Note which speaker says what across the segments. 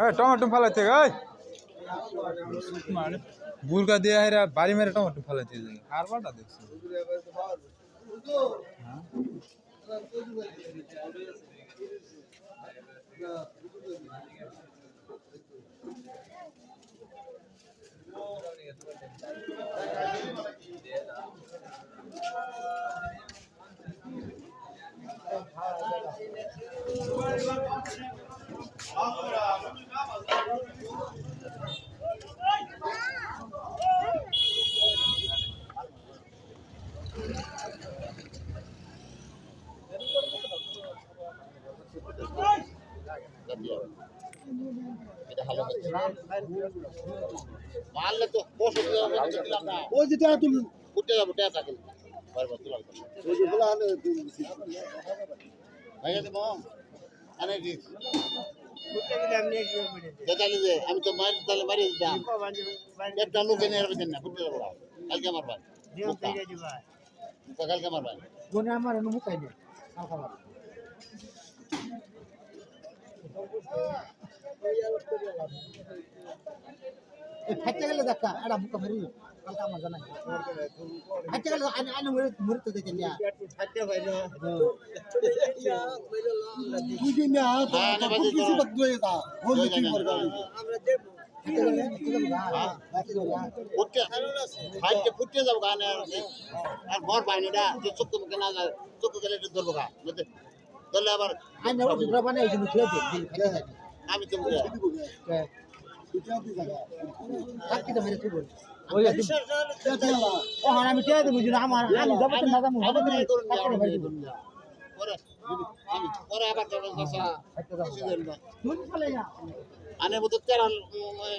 Speaker 1: হ্যাঁ টমেটো ফালাইতে গাই বুরকা দিয়ে হেরা বাড়ি মেরে টমেটো ফালাইছে আর বাটা দেখছি?
Speaker 2: মারলে তো
Speaker 3: ওই যে টাকা তুলুন
Speaker 2: উঠে যাব টাকা আমি তো মার তাহলে মারি দিতাম একটা লোক এনে রাখবেন না ফুটে যাব কালকে আমার ভাই কালকে আমার ভাই
Speaker 3: খাইতে গেলে দেখা এটা মুখা মারি কালকে আমার জানা খাইতে গেলে আনে আনে মরে মরে তো দেখেন না তুই না তো কিছু বাদ দিয়ে দা বল কি করবা খাইতে গেলে খাইতে গেলে খাইতে গেলে
Speaker 2: ফুটে ফাইটে ফুটে যাবো গানে আর বর পাইনি না যে চোখ মুখে না যায় চোখ গেলে একটু ধরবো গা ধরলে আবার আমি তো
Speaker 3: হ্যাঁ। আমি যদি আমার আমি যাব না যাব হবে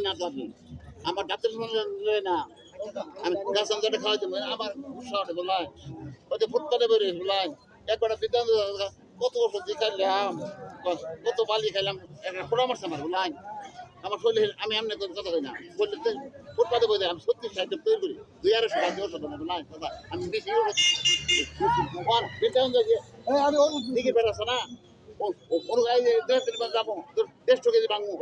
Speaker 2: না আমার ডাক্তার না আমি গাছাম যেটা আমার শহরে বলাই ওই যে ফুটপাতে বেরো বলাই একবার বিদ্যান্ত কত দিয়ে খাইলাম কত বালি খাইলাম একটা পরামর্শ আমার বলাই আমার শরীরে আমি এমনি করে কথা কই না, বললে ফুটপাতে বই আমি সত্যি সাইড তৈরি করি, দুই আড়াইশো টাকা ওষুধ আমার নাই কথা, আমি বেশি দিকে বেড়াচ্ছে না দেড়শো আমি।